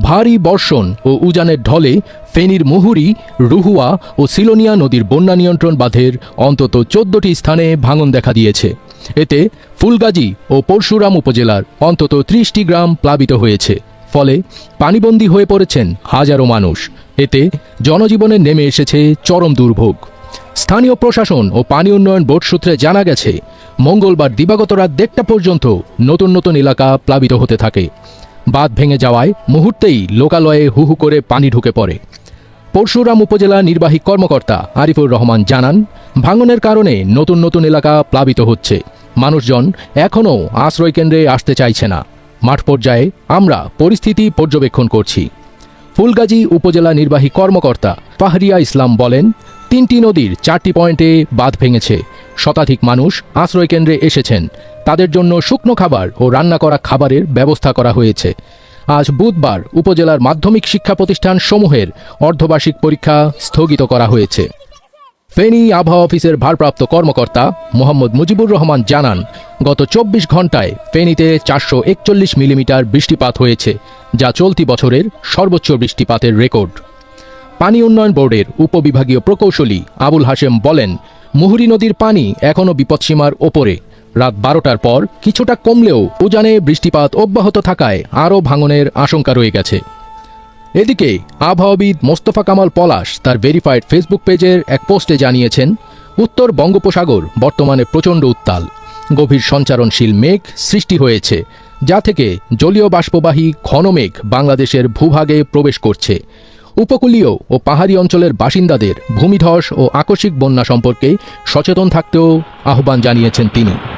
ভারী বর্ষণ ও উজানের ঢলে ফেনীর মুহুরী, রুহুয়া ও সিলোনিয়া নদীর বন্যা নিয়ন্ত্রণ বাঁধের অন্তত চোদ্দটি স্থানে ভাঙন দেখা দিয়েছে। এতে ফুলগাজী ও পরশুরাম উপজেলার অন্তত ত্রিশটি গ্রাম প্লাবিত হয়েছে। ফলে পানিবন্দী হয়ে পড়েছেন হাজারো মানুষ। এতে জনজীবনে নেমে এসেছে চরম দুর্ভোগ। স্থানীয় প্রশাসন ও পানি উন্নয়ন বোর্ড সূত্রে জানা গেছে, মঙ্গলবার দিবাগত রাত দেড়টা পর্যন্ত নতুন নতুন এলাকা প্লাবিত হতে থাকে। বাঁধ ভেঙে যাওয়ায় মুহূর্তেই লোকালয়ে হুহু করে পানি ঢুকে পড়ে। পরশুরাম উপজেলা নির্বাহী কর্মকর্তা আরিফুর রহমান জানান, ভাঙনের কারণে নতুন নতুন এলাকা প্লাবিত হচ্ছে। মানুষজন এখনও আশ্রয়কেন্দ্রে আসতে চাইছে না। মাঠ পর্যায়ে আমরা পরিস্থিতি পর্যবেক্ষণ করছি। ফুলগাজী উপজেলা নির্বাহী কর্মকর্তা পাহরিয়া ইসলাম বলেন, তিনটি নদীর চারটি পয়েন্টে বাঁধ ভেঙেছে। শতাধিক মানুষ আশ্রয়কেন্দ্রে এসেছেন। তাদের জন্য শুকনো খাবার ও রান্না করা খাবারের ব্যবস্থা করা হয়েছে। আজ বুধবার উপজেলার মাধ্যমিক শিক্ষা প্রতিষ্ঠান সমূহের অর্ধবার্ষিক পরীক্ষা স্থগিত করা হয়েছে। ফেনী আবহাওয়া অফিসের ভারপ্রাপ্ত কর্মকর্তা মোহাম্মদ মুজিবুর রহমান জানান, গত চব্বিশ ঘন্টায় ফেনীতে চারশো একচল্লিশ মিলিমিটার বৃষ্টিপাত হয়েছে, যা চলতি বছরের সর্বোচ্চ বৃষ্টিপাতের রেকর্ড। পানি উন্নয়ন বোর্ডের উপবিভাগীয় প্রকৌশলী আবুল হাশেম বলেন মুহুরী নদীর পানি এখনও বিপদসীমার ওপরে। রাত বারোটার পর কিছুটা কমলেও উজানে বৃষ্টিপাত অব্যাহত থাকায় আরও ভাঙনের আশঙ্কা রয়ে গেছে। এদিকে আবহাওয়াবিদ মোস্তফা কামাল পলাশ তার ভেরিফাইড ফেসবুক পেজের এক পোস্টে জানিয়েছেন, উত্তর বঙ্গোপসাগর বর্তমানে প্রচণ্ড উত্তাল। গভীর সঞ্চারণশীল মেঘ সৃষ্টি হয়েছে, যা থেকে জলীয় বাষ্পবাহী ঘন মেঘ বাংলাদেশের ভূভাগে প্রবেশ করছে। উপকূলীয় ও পাহাড়ি অঞ্চলের বাসিন্দাদের ভূমিধস ও আকস্মিক বন্যা সম্পর্কে সচেতন থাকতেও আহ্বান জানিয়েছেন তিনি।